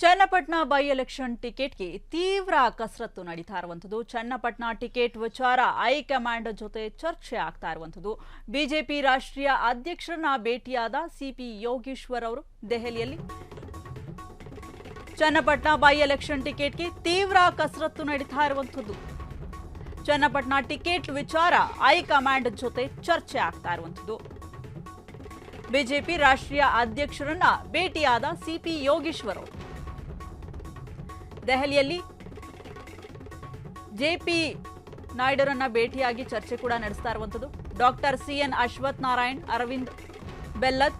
Channapatna by election ಟಿಕೆಟ್ಗೆ ತೀವ್ರ ಕಸರತ್ತು ನಡೀತಾ ಇರುವಂಥದ್ದು. ಚನ್ನಪಟ್ಟಣ ಟಿಕೆಟ್ ವಿಚಾರ ಹೈಕಮಾಂಡ್ ಜೊತೆ ಚರ್ಚೆ ಆಗ್ತಾ ಇರುವಂಥದ್ದು. ಬಿಜೆಪಿ ರಾಷ್ಟ್ರೀಯ ಅಧ್ಯಕ್ಷರನ್ನ ಭೇಟಿಯಾದ ಸಿಪಿ ಯೋಗೀಶ್ವರ್ ಅವರು ದೆಹಲಿಯಲ್ಲಿ. ಚನ್ನಪಟ್ಟಣ ಬೈ ಎಲೆಕ್ಷನ್ ಟಿಕೆಟ್ಗೆ ತೀವ್ರ ಕಸರತ್ತು ನಡೀತಾ ಇರುವಂಥದ್ದು. ಚನ್ನಪಟ್ಟಣ ಟಿಕೆಟ್ ವಿಚಾರ ಹೈಕಮಾಂಡ್ ಜೊತೆ ಚರ್ಚೆ ಆಗ್ತಾ ಇರುವಂಥದ್ದು. ಬಿಜೆಪಿ ರಾಷ್ಟ್ರೀಯ ಅಧ್ಯಕ್ಷರನ್ನ ಭೇಟಿಯಾದ ಸಿಪಿ ಯೋಗೀಶ್ವರ್ ಅವರು. ದೆಹಲಿಯಲ್ಲಿ ಜೆಪಿ ನಾಯ್ಡರನ್ನ ಭೇಟಿಯಾಗಿ ಚರ್ಚೆ ಕೂಡ ನಡೆಸ್ತಾ ಇರುವಂಥದ್ದು. Doctor C N Ashwath Narayan Arvind Bellad,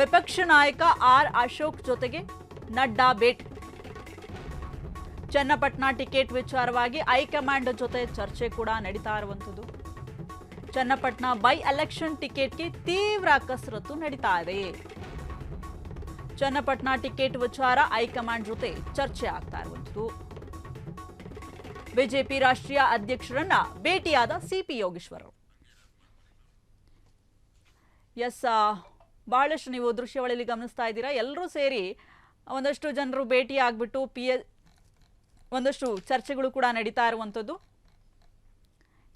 ವಿಪಕ್ಷ ನಾಯಕ ಆರ್ ಅಶೋಕ್ ಜೊತೆಗೆ ನಡ್ಡಾ ಭೇಟಿ. ಚನ್ನಪಟ್ಟಣ ಟಿಕೆಟ್ ವಿಚಾರವಾಗಿ ಹೈಕಮಾಂಡ್ ಜೊತೆ ಚರ್ಚೆ ಕೂಡ ನಡೀತಾ ಇರುವಂಥದ್ದು. ಚನ್ನಪಟ್ಟಣ ಬೈ ಎಲೆಕ್ಷನ್ ಟಿಕೆಟ್ಗೆ ತೀವ್ರ ಕಸರತ್ತು ನಡೀತಾ ಇದೆ. ಚನ್ನಪಟ್ಟಣ ಟಿಕೆಟ್ ವಿಚಾರ ಹೈಕಮಾಂಡ್ ಜೊತೆ ಚರ್ಚೆ ಆಗ್ತಾ ಇರುವಂಥದ್ದು. ಬಿಜೆಪಿ ರಾಷ್ಟ್ರೀಯ ಅಧ್ಯಕ್ಷರನ್ನ ಭೇಟಿಯಾದ ಸಿಪಿ ಯೋಗೇಶ್ವರ ಎಸ್ ಬಹಳಷ್ಟು ನೀವು ದೃಶ್ಯಾವಳಿಯಲ್ಲಿ ಗಮನಿಸ್ತಾ ಇದ್ದೀರಾ. ಎಲ್ಲರೂ ಸೇರಿ ಒಂದಷ್ಟು ಜನರು ಭೇಟಿ ಆಗ್ಬಿಟ್ಟು ಪಿ ಎ, ಒಂದಷ್ಟು ಚರ್ಚೆಗಳು ಕೂಡ ನಡೀತಾ ಇರುವಂಥದ್ದು.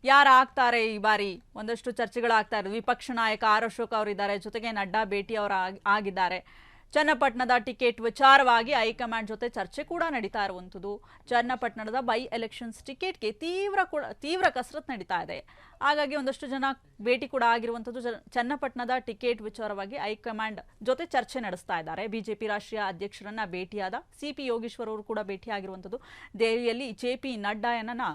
ಯಾರು ಆಗ್ತಾರೆ ಈ ಬಾರಿ? ಒಂದಷ್ಟು ಚರ್ಚೆಗಳಾಗ್ತಾ ಇರೋದು. ವಿಪಕ್ಷ ನಾಯಕ ಆರ್ ಅಶೋಕ್ ಅವರಿದ್ದಾರೆ. ಜೊತೆಗೆ ನಡ್ಡಾ ಭೇಟಿ ಅವರು ಆಗಿದ್ದಾರೆ. ಚನ್ನಪಟ್ಟಣದ ಟಿಕೆಟ್ ವಿಚಾರವಾಗಿ ಹೈಕಮಾಂಡ್ ಜೊತೆ ಚರ್ಚೆ ಕೂಡ ನಡೀತಾ ಇರುವಂಥದ್ದು. ಚನ್ನಪಟ್ಟಣದ ಬೈ ಎಲೆಕ್ಷನ್ಸ್ ಟಿಕೆಟ್ಗೆ ತೀವ್ರ ಕೂಡ, ತೀವ್ರ ಕಸರತ್ತು ನಡೀತಾ ಇದೆ. ಹಾಗಾಗಿ ಒಂದಷ್ಟು ಜನ ಭೇಟಿ ಕೂಡ ಆಗಿರುವಂಥದ್ದು ಚನ್ನಪಟ್ಟಣದ ಟಿಕೆಟ್ ವಿಚಾರವಾಗಿ ಹೈಕಮಾಂಡ್ ಜೊತೆ ಚರ್ಚೆ ನಡೆಸ್ತಾ ಇದ್ದಾರೆ. ಬಿಜೆಪಿ ರಾಷ್ಟ್ರೀಯ ಅಧ್ಯಕ್ಷರನ್ನ ಭೇಟಿಯಾದ ಸಿಪಿ ಯೋಗೇಶ್ವರ್ ಅವರು ಕೂಡ ಭೇಟಿಯಾಗಿರುವಂಥದ್ದು. ದೆಹಲಿಯಲ್ಲಿ ಜೆ ಪಿ ನಡ್ಡಾಯನ್ನ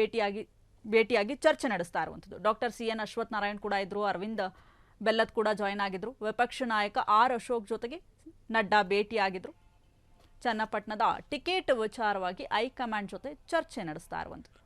ಭೇಟಿಯಾಗಿ ಭೇಟಿಯಾಗಿ ಚರ್ಚೆ ನಡೆಸ್ತಾ ಇರುವಂಥದ್ದು. Doctor C N Ashwath Narayan ಕೂಡ ಇದ್ರು, ಅರವಿಂದ್ ಬೆಲ್ಲದ್ ಕೂಡ ಜಾಯ್ನ್ ಆಗಿದ್ರು. ವಿಪಕ್ಷ ನಾಯಕ ಆರ್ ಅಶೋಕ್ ಜೊತೆಗೆ ನಡ್ಡಾ ಭೇಟಿಯಾಗಿದ್ರು. ಚನ್ನಪಟ್ಟಣದ ಟಿಕೆಟ್ ವಿಚಾರವಾಗಿ ಹೈಕಮಾಂಡ್ ಜೊತೆ ಚರ್ಚೆ ನಡೆಸ್ತಾ ಇರುವಂಥದ್ದು.